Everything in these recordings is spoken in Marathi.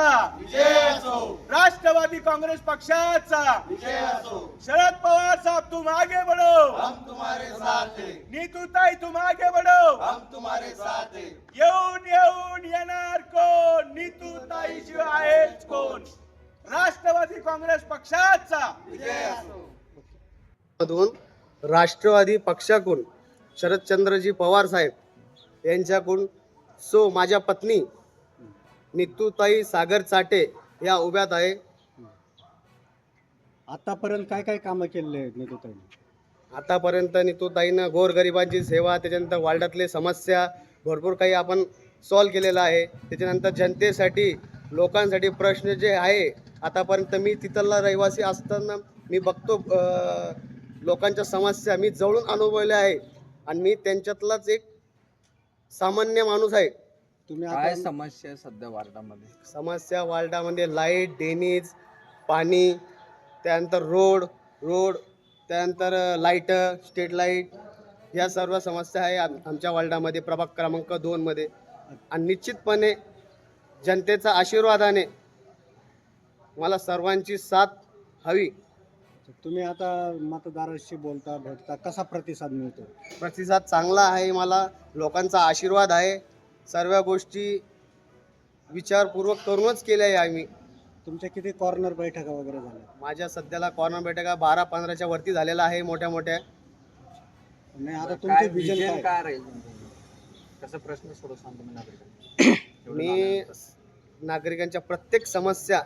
पक्षाचा. राष्ट्रवादी काँग्रेस पक्षाचा. शरद पवार साहब तुम आगे बढ़ो हम तुम्हारे साथ हैं नीतू ताई तुम आगे बढ़ो हम तुम्हारे साथ हैं येऊन येऊन येणार कोण? नीतू ताई शिवाय कोण? राष्ट्रवादी काँग्रेस पक्षाचा. मधून राष्ट्रवादी पक्षाकडून शरदचंद्रजी पवार साहेब यांच्याकडून सो माझ्या पत्नी नितूताई सागर चाटे या उभ्यात आहे. आतापर्यंत काय काय कामं केलेले आहेत आतापर्यंत नितूताईनं गोरगरिबांची सेवा त्याच्यानंतर वार्डातले समस्या भरपूर काही आपण सॉल्व केलेलं आहे. त्याच्यानंतर जनतेसाठी लोकांसाठी प्रश्न जे आहे आतापर्यंत मी तिथला रहिवासी असताना मी बघतो अं, लोकांच्या समस्या मी जवळून अनुभवल्या आहे आणि मी त्यांच्यातलाच एक सामान्य माणूस आहे. तुम्ही काय आता समस्या आहे सध्या वार्डामध्ये? समस्या वार्डामध्ये लाइट ड्रेनेज पाणी त्यानंतर रोड रोड त्यानंतर लाइट स्ट्रीट लाइट ह्या सर्व समस्या आहे आम- आमच्या वार्डामध्ये प्रभाग क्रमांक दोनमध्ये आणि निश्चितपणे जनतेचा आशीर्वादाने मला सर्वांची साथ हवी. तुम्ही आता मतदाराशी बोलता भेटता कसा प्रतिसाद मिळतो? प्रतिसाद चांगला आहे मला लोकांचा आशीर्वाद आहे. सर्व गोष्टी विचारपूर्वक करूनच केल्या आहे आम्ही. तुमच्या किती कॉर्नर बैठका वगैरे झाल्या? माझ्या सध्याला कॉर्नर बैठका बारा पंधराच्या वरती झालेला आहे मोठ्या मोठ्या. आता काय तुमचे विजन vision काय? काय राहील तुमचं? कसं प्रश्न नागरिकांना? एवढं मी नागरिकांच्या प्रत्येक समस्या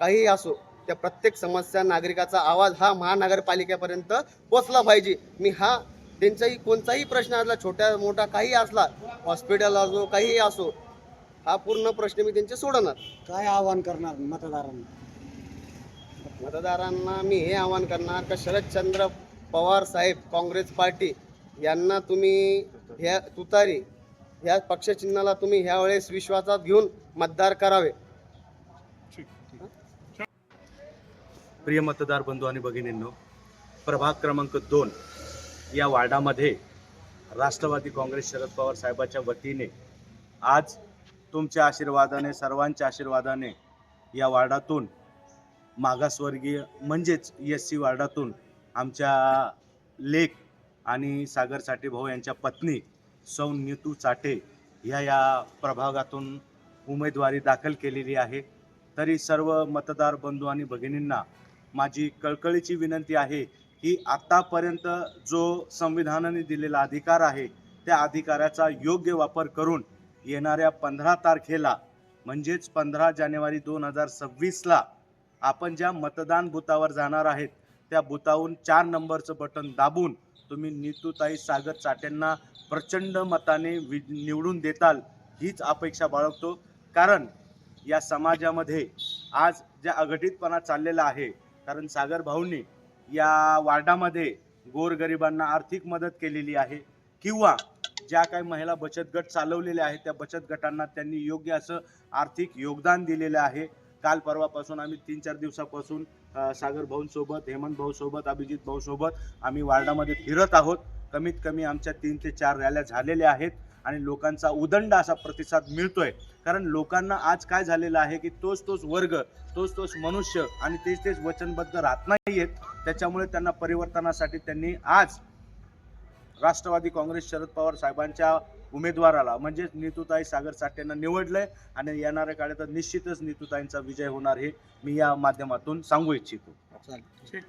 काही असो त्या प्रत्येक समस्या नागरिकाचा आवाज हा महानगरपालिकेपर्यंत पोचला पाहिजे. मी हा त्यांचाही कोणताही प्रश्न असला छोट्या मोठा काही असला हॉस्पिटल असो काहीही असो हा पूर्ण प्रश्न मी त्यांचे सोडवणार. काय आवाहन करणार मतदारांना? मतदारांना मी हे आवाहन करणार का शरदचंद्र पवार साहेब काँग्रेस पार्टी यांना तुम्ही ह्या तुतारी ह्या पक्षचिन्हाला तुम्ही ह्या वेळेस विश्वासात घेऊन मतदार करावे. प्रिय मतदार बंधू आणि भगिनींनो प्रभाग क्रमांक दोन या वार्डामध्ये राष्ट्रवादी काँग्रेस शरद पवार साहेबाच्या वतीने आज तुमच्या आशीर्वादाने सर्वांच्या आशीर्वादाने या वार्डातून मागासवर्गीय म्हणजेच एस सी वार्डातून आमच्या लेख आणि सागर साठे भाऊ यांच्या पत्नी सौ नीतू चाटे ह्या या प्रभागातून उमेदवारी दाखल केलेली आहे. तरी सर्व मतदार बंधू आणि भगिनींना माझी कळकळीची विनंती आहे की आतापर्यंत जो संविधानाने दिलेला अधिकार आहे त्या अधिकाराचा योग्य वापर करून येणाऱ्या पंधरा तारखेला म्हणजेच पंधरा जानेवारी दोन हजार सव्वीसला आपण ज्या मतदान बुथावर जाणार आहेत त्या बुथावरून चार नंबरचं बटन दाबून तुम्ही नीतूताई सागर चाट्यांना प्रचंड मताने वि निवडून देताल हीच अपेक्षा बाळगतो. कारण या समाजामध्ये आज ज्या अघटितपणा चाललेला आहे कारण सागर भाऊंनी या वार्डामध्ये गोरगरिबांना आर्थिक मदत केलेली आहे किंवा ज्या काही महिला बचत गट चालवलेल्या आहेत त्या बचत गटांना त्यांनी योग्य असं आर्थिक योगदान दिलेलं आहे. काल परवापासून आम्ही तीन चार दिवसापासून सागर भाऊंसोबत हेमंत भाऊसोबत अभिजित भाऊसोबत आम्ही वार्डामध्ये फिरत आहोत. कमीत कमी आमच्या तीन ते चार रॅल्या झालेल्या आहेत. आणि लोकांचा उदंड असा प्रतिसाद मिळतोय. कारण लोकांना आज काय झालेलं आहे की तोच तोच वर्ग तोच तोच मनुष्य आणि तेच तेच वचनबद्ध राहत नाहीयेत. त्याच्यामुळे त्यांना परिवर्तनासाठी त्यांनी आज राष्ट्रवादी काँग्रेस शरद पवार साहेबांच्या उमेदवाराला म्हणजेच नितुताई सागर साठेंना निवडलंय आणि येणाऱ्या काळात निश्चितच नीतुताईंचा विजय होणार हे मी या माध्यमातून सांगू इच्छितो. चालेल.